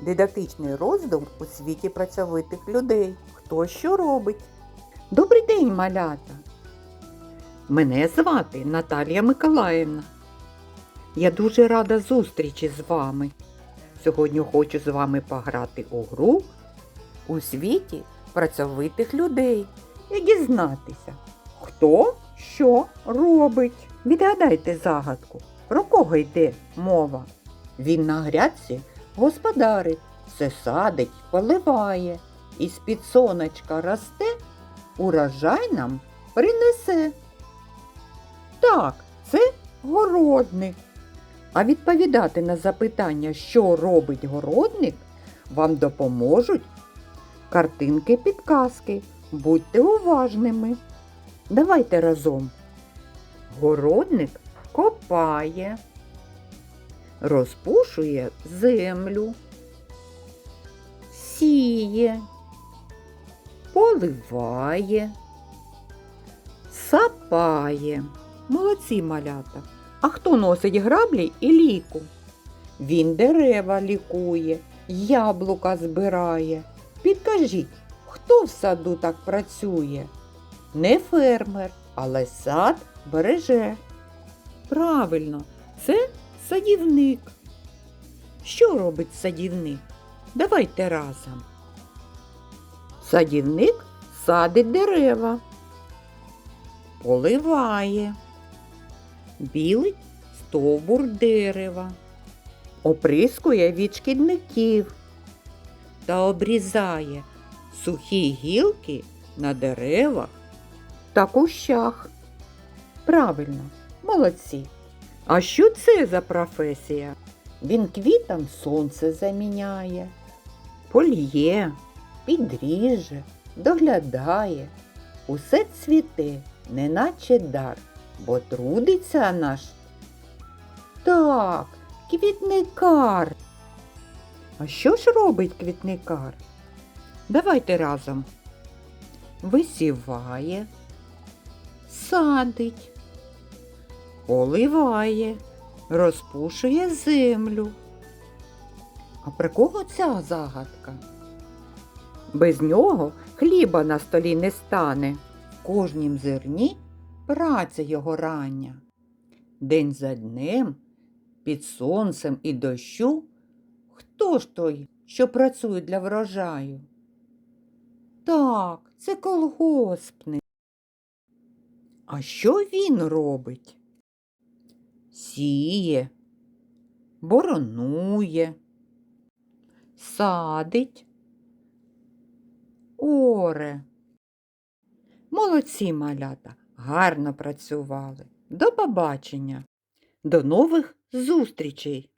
Дидактичний роздум у світі працьовитих людей. Хто що робить? Добрий день, малята! Мене звати Наталія Миколаївна. Я дуже рада зустрічі з вами. Сьогодні хочу з вами пограти у гру у світі працьовитих людей і дізнатися, хто що робить. Відгадайте загадку, про кого йде мова. Він на грядці господарить, все садить, поливає, і з-під сонечка росте, урожай нам принесе. Так, це городник. А відповідати на запитання, що робить городник, вам допоможуть картинки-підказки. Будьте уважними. Давайте разом. Городник копає, розпушує землю, сіє, поливає, сапає. Молодці малята. А хто носить граблі і ліку? Він дерева лікує, яблука збирає. Підкажіть, хто в саду так працює? Не фермер, але сад береже. Правильно, це садівник. Що робить садівник? Давайте разом. Садівник садить дерева, поливає, білить стовбур дерева, оприскує від шкідників та обрізає сухі гілки на деревах та кущах. Правильно, молодці. А що це за професія? Він квітам сонце заміняє, поліє, підріже, доглядає. Усе цвіте, неначе дар, бо трудиться наш. Так, квітникар. А що ж робить квітникар? Давайте разом. Висіває, садить, поливає, розпушує землю. А про кого ця загадка? Без нього хліба на столі не стане. В кожнім зерні праця його рання. День за днем, під сонцем і дощу, хто ж той, що працює для врожаю? Так, це колгоспник. А що він робить? Сіє, боронує, садить, оре. Молодці малята, гарно працювали. До побачення. До нових зустрічей!